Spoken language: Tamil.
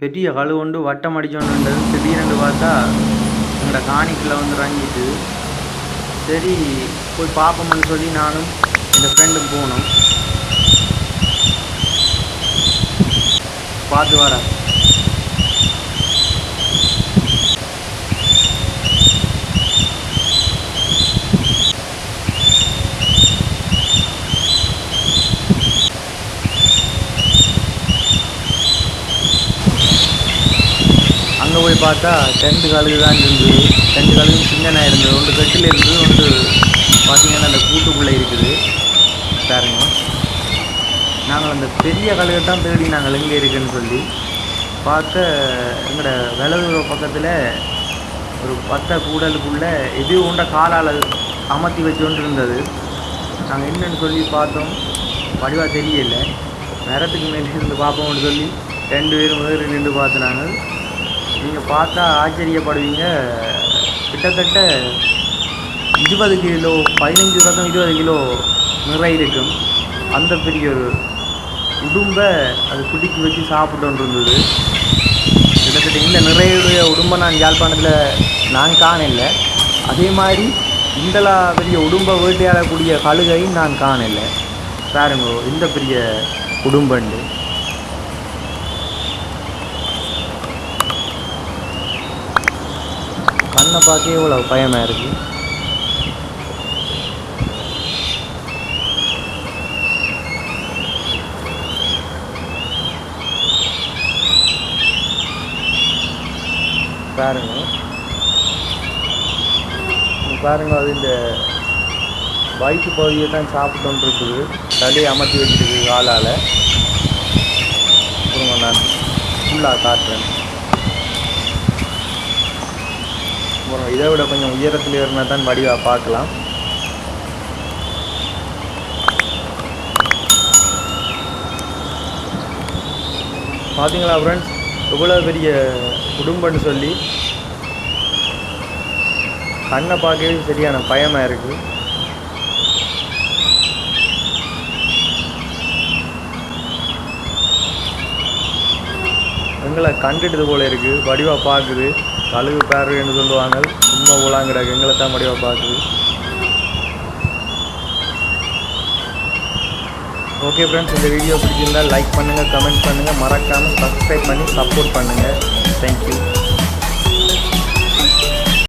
பெரிய கழு கொண்டு வட்டம் அடிச்சோன்னுன்றது திடீர்னு பார்த்தா எங்களோட காணிக்கில் வந்து இறங்கிட்டு சரி போய் பார்ப்போம்னு சொல்லி நானும் என் ஃப்ரெண்டும் போனோம். பார்த்து வரேன் போய் பார்த்தா டென்ட் கழுகு தான் இருந்தது. டென்ட் கழுகு சின்னனாக இருந்தது ஒன்று கட்டில் இருந்தது ஒன்று பார்த்தீங்கன்னா அந்த கூட்டுக்குள்ளே இருக்குது. பாருங்க. நாங்கள் அந்த பெரிய கழுகை தான் தேடி நாங்கள் எங்கே இருக்குன்னு சொல்லி பார்க்க எங்களோட விலகு பக்கத்தில் ஒரு பத்த கூடலுக்குள்ளே எது உண்ட காலால் அமர்த்தி வச்சு இருந்தது. நாங்கள் என்னன்னு சொல்லி பார்த்தோம். வடிவாக தெரியல. நேரத்துக்கு மேலே இருந்து பார்ப்போம்னு சொல்லி ரெண்டு பேரும் வேறு நின்று பார்த்து நீங்கள் பார்த்தா ஆச்சரியப்படுவீங்க. கிட்டத்தட்ட இருபது கிலோ பதினஞ்சு ரதம் இருபது கிலோ நிறை இருக்கும். அந்த பெரிய ஒரு உடும்பை அது பிடிக்கி வச்சு சாப்பிட்டு இருந்தது. கிட்டத்தட்ட இந்த நிறையுடைய உடும்பை நான் யாழ்ப்பாணத்தில் நான் காணலை. அதே மாதிரி இந்தலா பெரிய உடும்பை வேட்டையாடக்கூடிய கழுகையும் நான் காணலை. பாருங்க இந்த பெரிய உடும்பண்டு. கண்ணை பார்க்க இவ்வளோ பயமாக இருக்குது பாருங்க. பாருங்க அது இந்த வயிற்று பகுதியை தான் சாப்பிட்டு இருக்குது. தலையை அமர்த்தி வச்சிருக்கு காலால். நான் ஃபுல்லாக காட்டுறேன். போகிறோம் இதை விட கொஞ்சம் உயரத்தில் இருந்தால் தான் வடிவாக பார்க்கலாம். பார்த்தீங்களா ஃப்ரெண்ட்ஸ் எவ்வளோ பெரிய குடும்பம்னு சொல்லி கண்ணை பார்க்கவே சரியான பயமாக இருக்குது எங்களை கண்டுட்டது போல இருக்குது வடிவாக பார்க்குது. கழுகு என்று சொல்லுவாங்க. சும்மா உலாங்கிடாக்கு எங்களை தான் வடிவாக பார்க்குது. ஓகே ஃப்ரெண்ட்ஸ் இந்த வீடியோ பிடிச்சிருந்தால் லைக் பண்ணுங்கள் கமெண்ட் பண்ணுங்கள் மறக்காமல் சப்ஸ்கிரைப் பண்ணி சப்போர்ட் பண்ணுங்கள் தேங்க்யூ